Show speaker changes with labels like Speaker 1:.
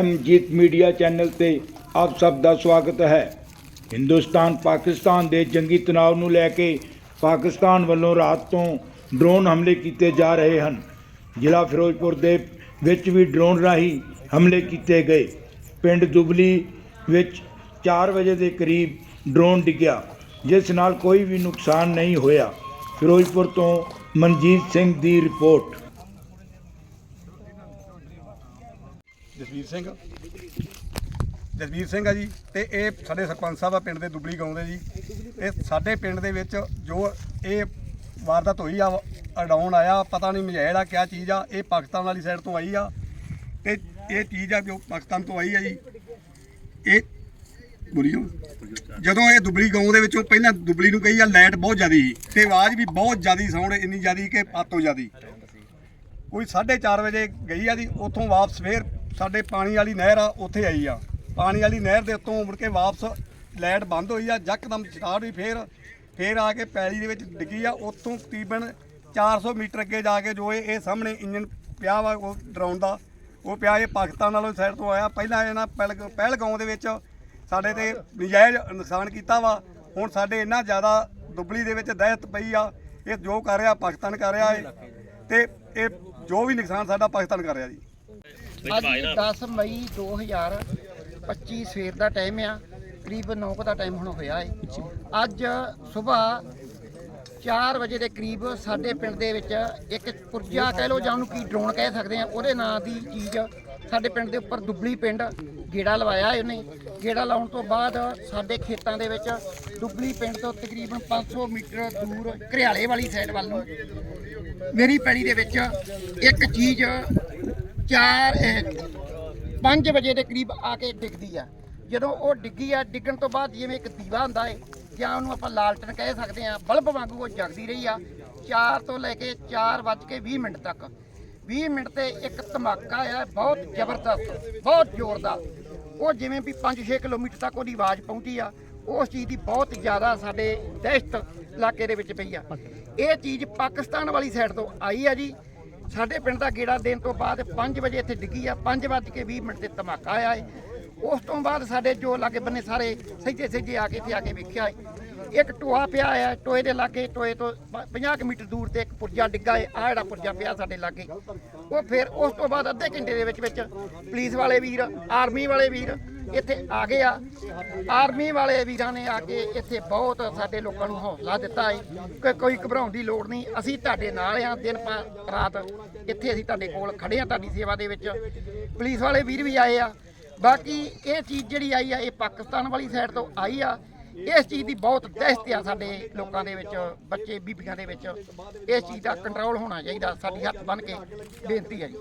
Speaker 1: ਐਮਜੀਤ media channel ਤੇ ਆਪ ਸਭ ਦਾ ਸਵਾਗਤ ਹੈ। ਹਿੰਦੁਸਤਾਨ, ਪਾਕਿਸਤਾਨ ਦੇ ਜੰਗੀ ਤਣਾਅ ਨੂੰ ਲੈ ਕੇ ਪਾਕਿਸਤਾਨ ਵੱਲੋਂ ਰਾਤ ਤੋਂ ਡਰੋਨ ਹਮਲੇ ਕੀਤੇ ਜਾ ਰਹੇ ਹਨ। ਜ਼ਿਲ੍ਹਾ ਫਿਰੋਜ਼ਪੁਰ ਦੇ ਵਿੱਚ ਵੀ ਡਰੋਨ ਰਾਹੀਂ ਹਮਲੇ ਕੀਤੇ ਗਏ। ਪਿੰਡ ਦੁਬਲੀ ਵਿੱਚ 4 ਵਜੇ ਦੇ ਕਰੀਬ ਡਰੋਨ ਡਿੱਗਿਆ, ਜਿਸ ਨਾਲ ਕੋਈ ਵੀ ਨੁਕਸਾਨ ਨਹੀਂ ਹੋਇਆ। ਫਿਰੋਜ਼ਪੁਰ ਤੋਂ ਮਨਜੀਤ ਸਿੰਘ ਦੀ ਰਿਪੋਰਟ।
Speaker 2: ਜਸਵੀਰ ਸਿੰਘ। ਜਸਵੀਰ ਸਿੰਘ ਆ ਜੀ, ਤੇ ਇਹ ਸਾਡੇ ਸਰਪੰਚ ਸਾਹਿਬ ਆ ਪਿੰਡ ਦੇ ਦੁਬਲੀ ਗਾਉਂ ਦੇ ਜੀ। ਇਹ ਸਾਡੇ ਪਿੰਡ ਦੇ ਵਿੱਚ ਜੋ ਇਹ ਵਾਰਦਾਤ ਹੋਈ ਆ, ਅਡਾਉਣ ਆਇਆ, ਪਤਾ ਨਹੀਂ ਮਝੈਲ ਆ ਕਿਆ ਚੀਜ਼ ਆ, ਇਹ ਪਾਕਿਸਤਾਨ ਵਾਲੀ ਸਾਈਡ ਤੋਂ ਆਈ ਆ। ਤੇ ਇਹ ਚੀਜ਼ ਆ ਜੋ ਪਾਕਿਸਤਾਨ ਤੋਂ ਆਈ ਆ ਜੀ। ਇਹ ਬੋਲੀਓ ਜਦੋਂ ਇਹ ਦੁਬਲੀ ਗਾਉਂ ਦੇ ਵਿੱਚੋਂ ਪਹਿਲਾਂ ਦੁਬਲੀ ਨੂੰ ਕਹੀ ਆ, ਲਾਈਟ ਬਹੁਤ ਜ਼ਿਆਦੀ ਸੀ, ਤੇ ਆਵਾਜ਼ ਵੀ ਬਹੁਤ ਜ਼ਿਆਦੀ ਸਾਊਂਡ ਇੰਨੀ ਜ਼ਿਆਦੀ ਕਿ ਪਾਤੋਂ ਜ਼ਿਆਦੀ ਕੋਈ 4:30 ਵਜੇ ਗਈ ਆ ਜੀ, ਉੱਥੋਂ ਵਾਪਸ ਫੇਰ ਸਾਡੇ ਪਾਣੀ ਵਾਲੀ ਨਹਿਰ ਆ, ਉੱਥੇ ਆਈ ਆ। ਪਾਣੀ ਵਾਲੀ ਨਹਿਰ ਦੇ ਉੱਤੋਂ ਮੁੜ ਕੇ ਵਾਪਸ ਲਾਈਟ ਬੰਦ ਹੋਈ ਆ, ਯਕਦਮ ਸਟਾਰਟ ਹੋਈ, ਫੇਰ ਫੇਰ ਆ ਕੇ ਪੈਲੀ ਦੇ ਵਿੱਚ ਡਿੱਗੀ ਆ। ਉੱਥੋਂ ਤਕਰੀਬਨ 400 ਮੀਟਰ ਅੱਗੇ ਜਾ ਕੇ ਜੋ ਇਹ ਸਾਹਮਣੇ ਇੰਜਨ ਪਿਆ ਵਾ, ਉਹ ਡਰਾਉਣ ਦਾ। ਉਹ ਪਿਆ ਇਹ ਪਾਕਿਸਤਾਨ ਵਾਲੇ ਸਾਈਡ ਤੋਂ ਆਇਆ। ਪਹਿਲਾਂ ਇਹਨਾਂ ਪਹਿਲ ਪਹਿਲਗਾਉਂ ਦੇ ਵਿੱਚ ਸਾਡੇ ਤੇ ਨਜਾਇਜ਼ ਨੁਕਸਾਨ ਕੀਤਾ ਵਾ। ਹੁਣ ਸਾਡੇ ਇੰਨਾ ਜ਼ਿਆਦਾ ਦੁਬਲੀ ਦੇ ਵਿੱਚ ਦਹਿਸ਼ਤ ਪਈ ਆ। ਇਹ ਜੋ ਕਰ ਰਿਹਾ, ਪਾਕਿਸਤਾਨ ਕਰ ਰਿਹਾ ਏ। ਤੇ ਇਹ ਜੋ ਵੀ ਨੁਕਸਾਨ ਸਾਡਾ ਪਾਕਿਸਤਾਨ ਕਰ ਰਿਹਾ ਜੀ।
Speaker 3: ਅੱਜ 10 ਮਈ 2025 ਸਵੇਰ ਦਾ ਟਾਈਮ ਆ ਕਰੀਬ 9 ਦਾ ਟਾਈਮ ਹੁਣ ਹੋਇਆ ਹੈ ਅੱਜ ਸਵੇਰ 4 ਵਜੇ ਦੇ ਕਰੀਬ ਸਾਡੇ ਪਿੰਡ ਦੇ ਵਿੱਚ ਇੱਕ ਪੁਰਜਾ ਕਹਿ ਲਓ ਜਾਂ ਉਹਨੂੰ ਕੀ ਡਰੋਨ ਕਹਿ ਸਕਦੇ ਆ ਉਹਦੇ ਨਾਂ ਦੀ ਚੀਜ਼ ਸਾਡੇ ਪਿੰਡ ਦੇ ਉੱਪਰ ਦੁਬਲੀ ਪਿੰਡ ਗੇੜਾ ਲਵਾਇਆ ਇਹਨੇ ਗੇੜਾ ਲਾਉਣ ਤੋਂ ਬਾਅਦ ਸਾਡੇ ਖੇਤਾਂ ਦੇ ਵਿੱਚ ਦੁਬਲੀ ਪਿੰਡ ਤੋਂ ਤਕਰੀਬਨ 500 ਮੀਟਰ ਦੂਰ ਘਰਿਆਲੇ ਵਾਲੀ ਸਾਈਡ ਵੱਲ ਨੂੰ ਮੇਰੀ ਪੈੜੀ ਦੇ ਵਿੱਚ ਇੱਕ ਚੀਜ਼ 4 5 ਵਜੇ ਦੇ ਕਰੀਬ ਆ ਕੇ ਡਿੱਗਦੀ ਆ। ਜਦੋਂ ਉਹ ਡਿੱਗੀ ਆ, ਡਿੱਗਣ ਤੋਂ ਬਾਅਦ ਜਿਵੇਂ ਇੱਕ ਦੀਵਾ ਹੁੰਦਾ ਏ, ਜਾਂ ਉਹਨੂੰ ਆਪਾਂ ਲਾਲਟਨ ਕਹਿ ਸਕਦੇ ਆ, ਬਲਬ ਵਾਂਗੂ ਉਹ ਜਗਦੀ ਰਹੀ ਆ। 4 ਤੋਂ ਲੈ ਕੇ 4 ਵੱਜ ਕੇ 20 ਮਿੰਟ ਤੱਕ। 20 ਮਿੰਟ ਤੇ ਇੱਕ ਧਮਾਕਾ ਆ ਬਹੁਤ ਜ਼ਬਰਦਸਤ, ਬਹੁਤ ਜ਼ੋਰਦਾਰ। ਉਹ ਜਿਵੇਂ ਵੀ 5-6 ਕਿਲੋਮੀਟਰ ਤੱਕ ਉਹਦੀ ਆਵਾਜ਼ ਪਹੁੰਚੀ ਆ, ਉਸ ਚੀਜ਼ ਦੀ ਬਹੁਤ ਜ਼ਿਆਦਾ ਸਾਡੇ ਦਹਿਸ਼ਤ ਇਲਾਕੇ ਦੇ ਵਿੱਚ ਪਈ ਆ। ਇਹ ਚੀਜ਼ ਪਾਕਿਸਤਾਨ ਵਾਲੀ ਸਾਈਡ ਤੋਂ ਆਈ ਆ ਜੀ। ਸਾਡੇ ਪਿੰਡ ਦਾ ਗੇੜਾ ਦੇਣ ਤੋਂ ਬਾਅਦ 5 ਵਜੇ ਇੱਥੇ ਡਿੱਗੀ ਆ 5 ਵੱਜ ਕੇ 20 ਮਿੰਟ ਤੇ ਧਮਾਕਾ ਆਇਆ ਹੈ ਉਸ ਤੋਂ ਬਾਅਦ ਸਾਡੇ ਜੋ ਲਾਗੇ ਬੰਨੇ ਸਾਰੇ ਸਹਿਜੇ ਸਹਿਜੇ ਆ ਕੇ ਇੱਥੇ ਆ ਕੇ ਵੇਖਿਆ ਏ। ਇੱਕ ਟੋਆ ਪਿਆ ਆ, ਟੋਏ ਦੇ ਲਾਗੇ, ਟੋਏ ਤੋਂ 50 ਕੁ ਮੀਟਰ ਦੂਰ ਤੇ ਇੱਕ ਪੁਰਜਾ ਡਿੱਗਾ ਏ ਆ ਜਿਹੜਾ ਪੁਰਜਾ ਪਿਆ ਸਾਡੇ ਲਾਗੇ। ਉਹ ਫਿਰ ਉਸ ਤੋਂ ਬਾਅਦ ਅੱਧੇ ਘੰਟੇ ਦੇ ਵਿੱਚ ਵਿੱਚ ਪੁਲਿਸ ਵਾਲੇ ਵੀਰ, ਆਰਮੀ ਵਾਲੇ ਵੀਰ ਇੱਥੇ ਆ ਗਏ ਆ। ਆਰਮੀ ਵਾਲੇ ਵੀਰਾਂ ਨੇ ਆ ਕੇ ਇੱਥੇ ਬਹੁਤ ਸਾਡੇ ਲੋਕਾਂ ਨੂੰ ਹੌਸਲਾ ਦਿੱਤਾ ਹੈ ਕਿ ਕੋਈ ਘਬਰਾਉਣ ਦੀ ਲੋੜ ਨਹੀਂ। ਅਸੀਂ ਤੁਹਾਡੇ ਨਾਲ ਆ, ਦਿਨ ਪਾ- ਰਾਤ ਇੱਥੇ ਅਸੀਂ ਤੁਹਾਡੇ ਕੋਲ ਖੜੇ ਆ ਤੁਹਾਡੀ ਸੇਵਾ ਦੇ ਵਿੱਚ। ਪੁਲਿਸ ਵਾਲੇ ਵੀਰ ਵੀ ਆਏ ਆ। ਬਾਕੀ ਇਹ ਚੀਜ਼ ਜਿਹੜੀ ਆਈ ਆ, ਇਹ ਪਾਕਿਸਤਾਨ ਵਾਲੀ ਸਾਈਡ ਤੋਂ ਆਈ ਆ। ਇਸ ਚੀਜ਼ ਦੀ ਬਹੁਤ ਦਹਿਸ਼ਤ ਆ ਸਾਡੇ ਲੋਕਾਂ ਦੇ ਵਿੱਚ, ਬੱਚੇ, ਬੀਬੀਆਂ ਦੇ ਵਿੱਚ। ਇਸ ਚੀਜ਼ ਦਾ ਕੰਟਰੋਲ ਹੋਣਾ ਚਾਹੀਦਾ, ਸਾਡੀ ਹੱਥ ਬੰਨ ਕੇ ਬੇਨਤੀ ਹੈ ਜੀ।